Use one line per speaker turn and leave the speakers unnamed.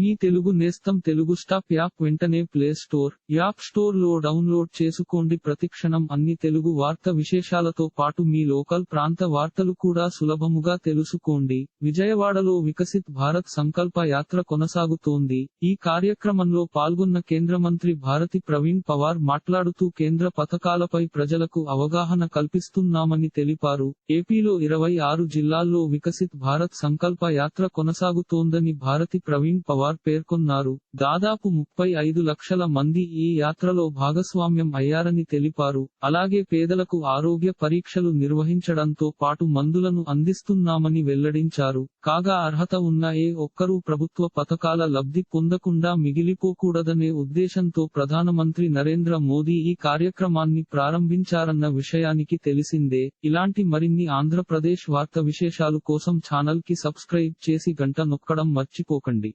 మీ తెలుగు నేస్తం Telugu stop app వెంటనే play store app స్టోర్లో డౌన్లోడ్ చేసుకోండి. ప్రతిక్షణం అన్ని తెలుగు వార్త విశేషాలతో పాటు మీ లోకల్ ప్రాంత వార్తలు కూడా సులభముగా తెలుసుకోండి. విజయవాడలో వికసిత్ భారత్ సంకల్ప యాత్ర కొనసాగుతోంది. ఈ కార్యక్రమంలో పాల్గొన్న కేంద్ర మంత్రి భారతి ప్రవీణ్ పవార్ మాట్లాడుతూ కేంద్ర పథకాలపై ప్రజలకు అవగాహన కల్పిస్తున్నామని తెలిపారు. ఏపీలో ఇరవై ఆరు జిల్లాల్లో వికసిత్ భారత్ సంకల్ప యాత్ర కొనసాగుతోందని భారతి ప్రవీణ్ పవార్ పేర్కొన్నారు. దాదాపు ముప్పై ఐదు లక్షల మంది ఈ యాత్రలో భాగస్వామ్యం అయ్యారని తెలిపారు. అలాగే పేదలకు ఆరోగ్య పరీక్షలు నిర్వహించడంతో పాటు మందులను అందిస్తున్నామని వెల్లడించారు. కాగా అర్హత ఉన్న ఏ ఒక్కరూ ప్రభుత్వ పథకాల లబ్ధి పొందకుండా మిగిలిపోకూడదనే ఉద్దేశంతో ప్రధానమంత్రి నరేంద్ర మోదీ ఈ కార్యక్రమాన్ని ప్రారంభించారన్న విషయానికి తెలిసిందే. ఇలాంటి మరిన్ని ఆంధ్రప్రదేశ్ వార్త విశేషాలు కోసం ఛానల్కి సబ్స్క్రైబ్ చేసి గంట నొక్కడం మర్చిపోకండి.